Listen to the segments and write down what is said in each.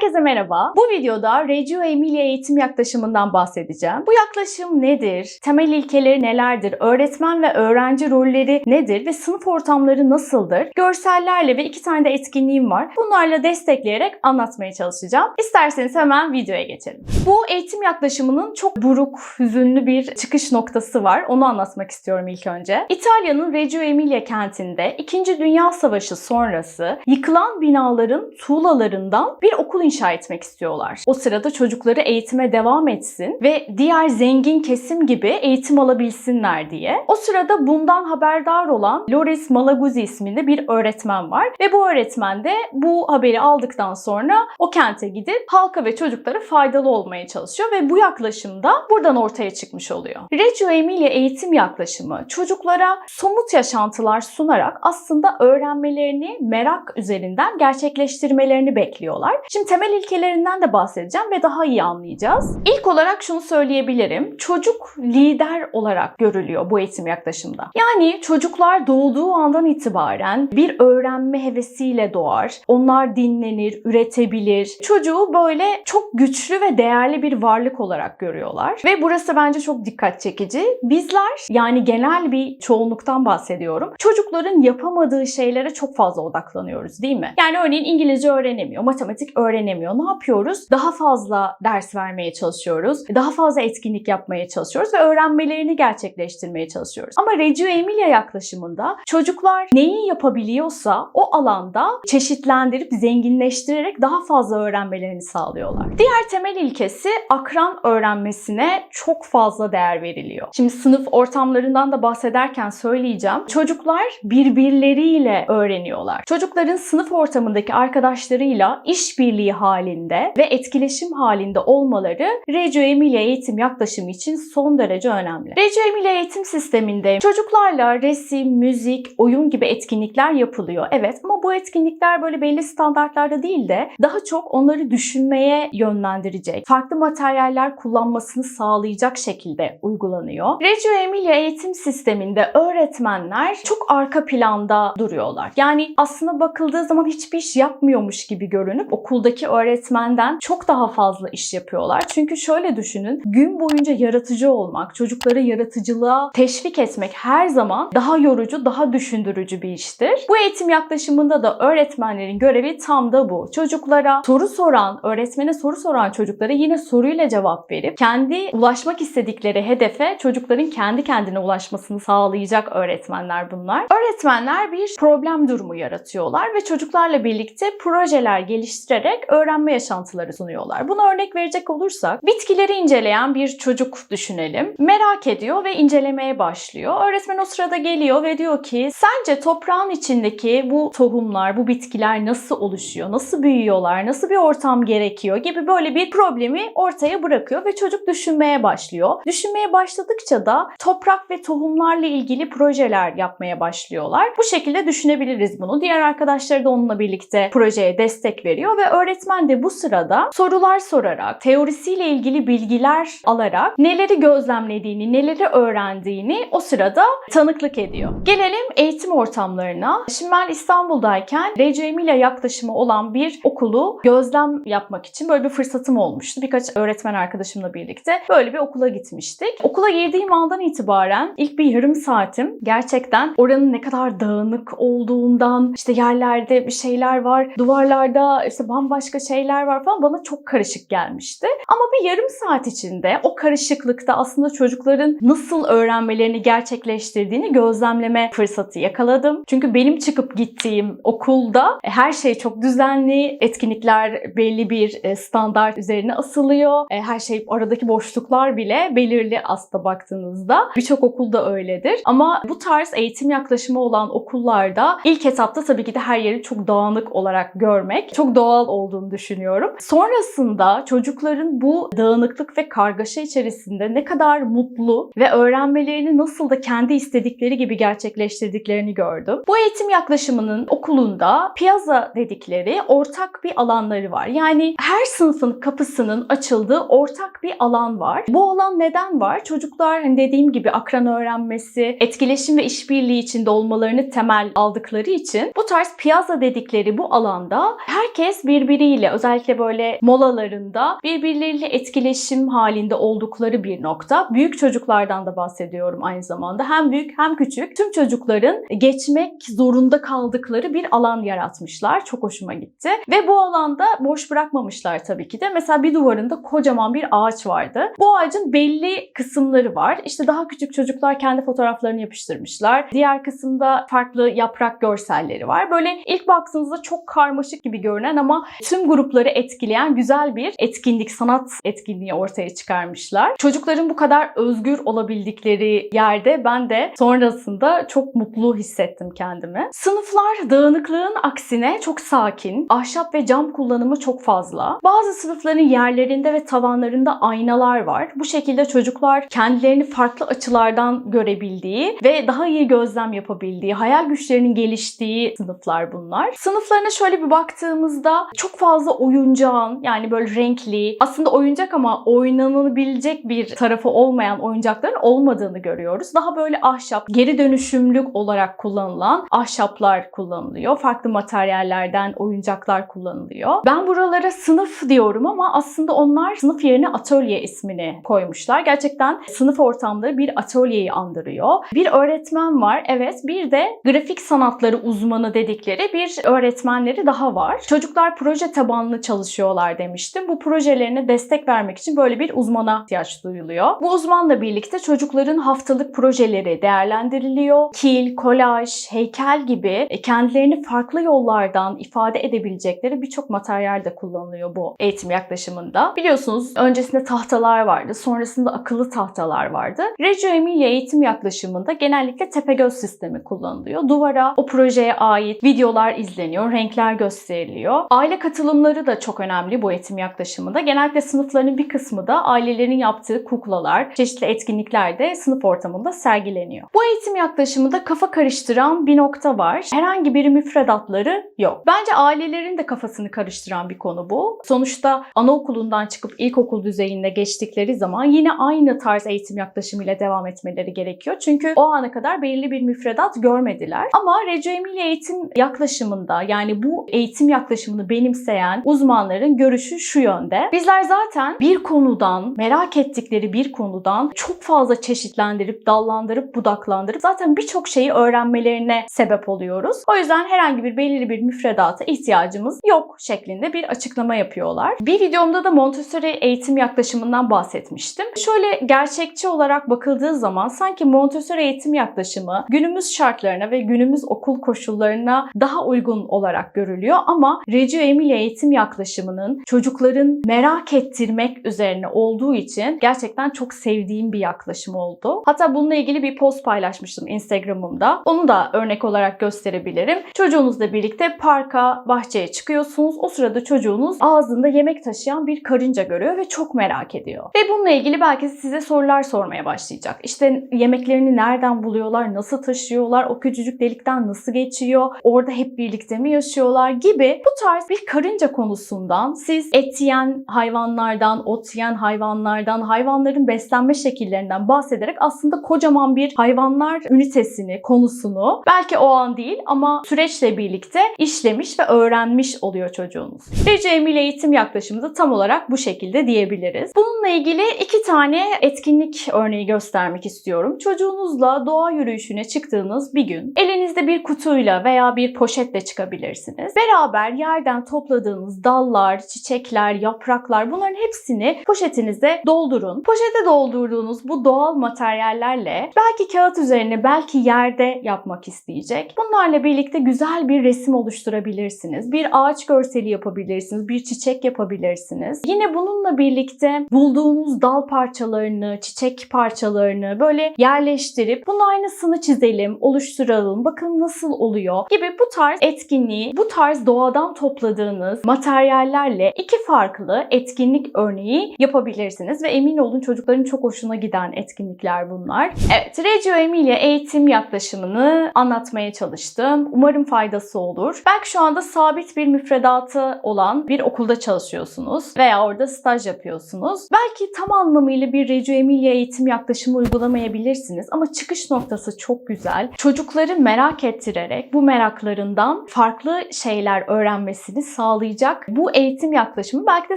Herkese merhaba. Bu videoda Reggio Emilia eğitim yaklaşımından bahsedeceğim. Bu yaklaşım nedir? Temel ilkeleri nelerdir? Öğretmen ve öğrenci rolleri nedir? Ve sınıf ortamları nasıldır? Görsellerle ve iki tane de etkinliğim var. Bunlarla destekleyerek anlatmaya çalışacağım. İsterseniz hemen videoya geçelim. Bu eğitim yaklaşımının çok buruk, hüzünlü bir çıkış noktası var. Onu anlatmak istiyorum ilk önce. İtalya'nın Reggio Emilia kentinde 2. Dünya Savaşı sonrası yıkılan binaların tuğlalarından bir okul inşa etmek istiyorlar. O sırada çocukları eğitime devam etsin ve diğer zengin kesim gibi eğitim alabilsinler diye. O sırada bundan haberdar olan Loris Malaguzzi isminde bir öğretmen var ve bu öğretmen de bu haberi aldıktan sonra o kente gidip halka ve çocuklara faydalı olmaya çalışıyor ve bu yaklaşım da buradan ortaya çıkmış oluyor. Reggio Emilia eğitim yaklaşımı çocuklara somut yaşantılar sunarak aslında öğrenmelerini merak üzerinden gerçekleştirmelerini bekliyorlar. Şimdi ilkelerinden de bahsedeceğim ve daha iyi anlayacağız. İlk olarak şunu söyleyebilirim. Çocuk lider olarak görülüyor bu eğitim yaklaşımda. Yani çocuklar doğduğu andan itibaren bir öğrenme hevesiyle doğar. Onlar dinlenir, üretebilir. Çocuğu böyle çok güçlü ve değerli bir varlık olarak görüyorlar. Ve burası bence çok dikkat çekici. Bizler yani genel bir çoğunluktan bahsediyorum. Çocukların yapamadığı şeylere çok fazla odaklanıyoruz değil mi? Yani örneğin İngilizce öğrenemiyor, matematik öğrenemiyor. Ne yapıyoruz? Daha fazla ders vermeye çalışıyoruz. Daha fazla etkinlik yapmaya çalışıyoruz ve öğrenmelerini gerçekleştirmeye çalışıyoruz. Ama Reggio Emilia yaklaşımında çocuklar neyi yapabiliyorsa o alanda çeşitlendirip zenginleştirerek daha fazla öğrenmelerini sağlıyorlar. Diğer temel ilkesi akran öğrenmesine çok fazla değer veriliyor. Şimdi sınıf ortamlarından da bahsederken söyleyeceğim. Çocuklar birbirleriyle öğreniyorlar. Çocukların sınıf ortamındaki arkadaşlarıyla işbirliği halinde ve etkileşim halinde olmaları Reggio Emilia eğitim yaklaşımı için son derece önemli. Reggio Emilia eğitim sisteminde çocuklarla resim, müzik, oyun gibi etkinlikler yapılıyor. Evet ama bu etkinlikler böyle belli standartlarda değil de daha çok onları düşünmeye yönlendirecek, farklı materyaller kullanmasını sağlayacak şekilde uygulanıyor. Reggio Emilia eğitim sisteminde öğretmenler çok arka planda duruyorlar. Yani aslında bakıldığı zaman hiçbir iş yapmıyormuş gibi görünüp okuldaki öğretmenden çok daha fazla iş yapıyorlar. Çünkü şöyle düşünün, gün boyunca yaratıcı olmak, çocukları yaratıcılığa teşvik etmek her zaman daha yorucu, daha düşündürücü bir iştir. Bu eğitim yaklaşımında da öğretmenlerin görevi tam da bu. Çocuklara soru soran, öğretmene soru soran çocuklara yine soruyla cevap verip kendi ulaşmak istedikleri hedefe çocukların kendi kendine ulaşmasını sağlayacak öğretmenler bunlar. Öğretmenler bir problem durumu yaratıyorlar ve çocuklarla birlikte projeler geliştirerek öğrenme yaşantıları sunuyorlar. Buna örnek verecek olursak bitkileri inceleyen bir çocuk düşünelim. Merak ediyor ve incelemeye başlıyor. Öğretmen o sırada geliyor ve diyor ki sence toprağın içindeki bu tohumlar, bu bitkiler nasıl oluşuyor? Nasıl büyüyorlar? Nasıl bir ortam gerekiyor? gibi böyle bir problemi ortaya bırakıyor ve çocuk düşünmeye başlıyor. Düşünmeye başladıkça da toprak ve tohumlarla ilgili projeler yapmaya başlıyorlar. Bu şekilde düşünebiliriz bunu. Diğer arkadaşları da onunla birlikte projeye destek veriyor ve öğretmen de bu sırada sorular sorarak, teorisiyle ilgili bilgiler alarak neleri gözlemlediğini, neleri öğrendiğini o sırada tanıklık ediyor. Gelelim eğitim ortamlarına. Şimdi ben İstanbul'dayken Reggio Emilia yaklaşımı olan bir okulu gözlem yapmak için böyle bir fırsatım olmuştu. Birkaç öğretmen arkadaşımla birlikte böyle bir okula gitmiştik. Okula girdiğim andan itibaren ilk bir yarım saatim gerçekten oranın ne kadar dağınık olduğundan, işte yerlerde bir şeyler var, duvarlarda işte bambaşka şeyler var falan bana çok karışık gelmişti. Ama bir yarım saat içinde o karışıklıkta aslında çocukların nasıl öğrenmelerini gerçekleştirdiğini gözlemleme fırsatı yakaladım. Çünkü benim çıkıp gittiğim okulda her şey çok düzenli, etkinlikler belli bir e, standart üzerine asılıyor. E, Her şey aradaki boşluklar bile belirli aslında baktığınızda. Birçok okulda öyledir. Ama bu tarz eğitim yaklaşımı olan okullarda ilk etapta tabii ki de her yeri çok dağınık olarak görmek çok doğal olduğunu düşünüyorum. Sonrasında çocukların bu dağınıklık ve kargaşa içerisinde ne kadar mutlu ve öğrenmelerini nasıl da kendi istedikleri gibi gerçekleştirdiklerini gördüm. Bu eğitim yaklaşımının okulunda piazza dedikleri ortak bir alanları var. Yani her sınıfın kapısının açıldığı ortak bir alan var. Bu alan neden var? Çocuklar hani dediğim gibi akran öğrenmesi, etkileşim ve işbirliği içinde olmalarını temel aldıkları için bu tarz piazza dedikleri bu alanda herkes birbiriyle birbirleriyle özellikle böyle molalarında birbirleriyle etkileşim halinde oldukları bir nokta. Büyük çocuklardan da bahsediyorum aynı zamanda. Hem büyük hem küçük tüm çocukların geçmek zorunda kaldıkları bir alan yaratmışlar. Çok hoşuma gitti. Ve bu alanda boş bırakmamışlar tabii ki de. Mesela bir duvarında kocaman bir ağaç vardı. Bu ağacın belli kısımları var. İşte daha küçük çocuklar kendi fotoğraflarını yapıştırmışlar. Diğer kısımda farklı yaprak görselleri var. Böyle ilk baktığınızda çok karmaşık gibi görünen ama tüm grupları etkileyen güzel bir etkinlik, sanat etkinliği ortaya çıkarmışlar. Çocukların bu kadar özgür olabildikleri yerde ben de sonrasında çok mutlu hissettim kendimi. Sınıflar dağınıklığın aksine çok sakin. Ahşap ve cam kullanımı çok fazla. Bazı sınıfların yerlerinde ve tavanlarında aynalar var. Bu şekilde çocuklar kendilerini farklı açılardan görebildiği ve daha iyi gözlem yapabildiği, hayal güçlerinin geliştiği sınıflar bunlar. Sınıflarına şöyle bir baktığımızda çok fazla oyuncağın yani böyle renkli, aslında oyuncak ama oynanabilecek bir tarafı olmayan oyuncakların olmadığını görüyoruz. Daha böyle ahşap, geri dönüşümlük olarak kullanılan ahşaplar kullanılıyor. Farklı materyallerden oyuncaklar kullanılıyor. Ben buralara sınıf diyorum ama aslında onlar sınıf yerine atölye ismini koymuşlar. Gerçekten sınıf ortamları bir atölyeyi andırıyor. Bir öğretmen var. Evet bir de grafik sanatları uzmanı dedikleri bir öğretmenleri daha var. Çocuklar proje tabanlı çalışıyorlar demiştim. Bu projelerine destek vermek için böyle bir uzmana ihtiyaç duyuluyor. Bu uzmanla birlikte çocukların haftalık projeleri değerlendiriliyor. Kil, kolaj, heykel gibi e, kendilerini farklı yollardan ifade edebilecekleri birçok materyal de kullanılıyor bu eğitim yaklaşımında. Biliyorsunuz öncesinde tahtalar vardı, sonrasında akıllı tahtalar vardı. Reggio Emilia eğitim yaklaşımında genellikle tepegöz sistemi kullanılıyor. Duvara o projeye ait videolar izleniyor, renkler gösteriliyor. Aile katılımları da çok önemli bu eğitim yaklaşımında. Genellikle sınıfların bir kısmı da ailelerin yaptığı kuklalar, çeşitli etkinliklerde sınıf ortamında sergileniyor. Bu eğitim yaklaşımında kafa karıştıran bir nokta var. Herhangi bir müfredatları yok. Bence ailelerin de kafasını karıştıran bir konu bu. Sonuçta anaokulundan çıkıp ilkokul düzeyinde geçtikleri zaman yine aynı tarz eğitim yaklaşımıyla devam etmeleri gerekiyor. Çünkü o ana kadar belirli bir müfredat görmediler. Ama Emilia eğitim yaklaşımında yani bu eğitim yaklaşımını benimseyen uzmanların görüşü şu yönde. Bizler zaten bir konudan, merak ettikleri bir konudan çok fazla çeşitlendirip, dallandırıp, budaklandırıp zaten birçok şeyi öğrenmelerine sebep oluyoruz. O yüzden herhangi bir belirli bir müfredata ihtiyacımız yok şeklinde bir açıklama yapıyorlar. Bir videomda da Montessori eğitim yaklaşımından bahsetmiştim. Şöyle gerçekçi olarak bakıldığı zaman sanki Montessori eğitim yaklaşımı günümüz şartlarına ve günümüz okul koşullarına daha uygun olarak görülüyor ama Reggio Emilia eğitim yaklaşımının çocukların merak ettirmek üzerine olduğu için gerçekten çok sevdiğim bir yaklaşım oldu. Hatta bununla ilgili bir post paylaşmıştım Instagram'ımda. Onu da örnek olarak gösterebilirim. Çocuğunuzla birlikte parka, bahçeye çıkıyorsunuz. O sırada çocuğunuz ağzında yemek taşıyan bir karınca görüyor ve çok merak ediyor. Ve bununla ilgili belki size sorular sormaya başlayacak. İşte yemeklerini nereden buluyorlar, nasıl taşıyorlar, o küçücük delikten nasıl geçiyor, orada hep birlikte mi yaşıyorlar gibi bu tarz bir karınca konusundan siz et yiyen hayvanlardan, ot yiyen hayvanlardan, hayvanların beslenme şekillerinden bahsederek aslında kocaman bir hayvanlar ünitesini, konusunu belki o an değil ama süreçle birlikte işlemiş ve öğrenmiş oluyor çocuğunuz. Reggio Emilia eğitim yaklaşımı da tam olarak bu şekilde diyebiliriz. Bununla ilgili iki tane etkinlik örneği göstermek istiyorum. Çocuğunuzla doğa yürüyüşüne çıktığınız bir gün elinizde bir kutuyla veya bir poşetle çıkabilirsiniz. Beraber yerden topladığınız dallar, çiçekler, yapraklar bunların hepsini poşetinize doldurun. Poşete doldurduğunuz bu doğal materyallerle belki kağıt üzerine belki yerde yapmak isteyecek. Bunlarla birlikte güzel bir resim oluşturabilirsiniz. Bir ağaç görseli yapabilirsiniz. Bir çiçek yapabilirsiniz. Yine bununla birlikte bulduğunuz dal parçalarını, çiçek parçalarını böyle yerleştirip bunun aynısını çizelim, oluşturalım. Bakın nasıl oluyor gibi bu tarz etkinliği, bu tarz doğadan topladığınız materyallerle iki farklı etkinlik örneği yapabilirsiniz ve emin olun çocukların çok hoşuna giden etkinlikler bunlar. Evet, Reggio Emilia eğitim yaklaşımını anlatmaya çalıştım. Umarım faydası olur. Belki şu anda sabit bir müfredatı olan bir okulda çalışıyorsunuz veya orada staj yapıyorsunuz. Belki tam anlamıyla bir Reggio Emilia eğitim yaklaşımı uygulamayabilirsiniz ama çıkış noktası çok güzel. Çocukları merak ettirerek bu meraklarından farklı şeyler öğrenmesini sağlıyor sağlayacak bu eğitim yaklaşımı belki de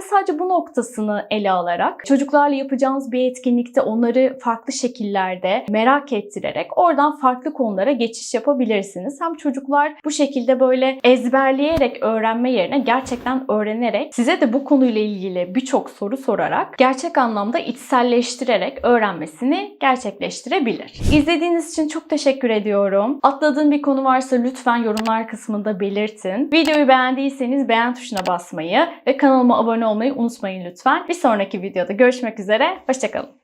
sadece bu noktasını ele alarak çocuklarla yapacağınız bir etkinlikte onları farklı şekillerde merak ettirerek oradan farklı konulara geçiş yapabilirsiniz. Hem çocuklar bu şekilde böyle ezberleyerek öğrenme yerine gerçekten öğrenerek size de bu konuyla ilgili birçok soru sorarak gerçek anlamda içselleştirerek öğrenmesini gerçekleştirebilir. İzlediğiniz için çok teşekkür ediyorum. Atladığım bir konu varsa lütfen yorumlar kısmında belirtin. Videoyu beğendiyseniz beğen tuşuna basmayı ve kanalıma abone olmayı unutmayın lütfen. Bir sonraki videoda görüşmek üzere. Hoşçakalın.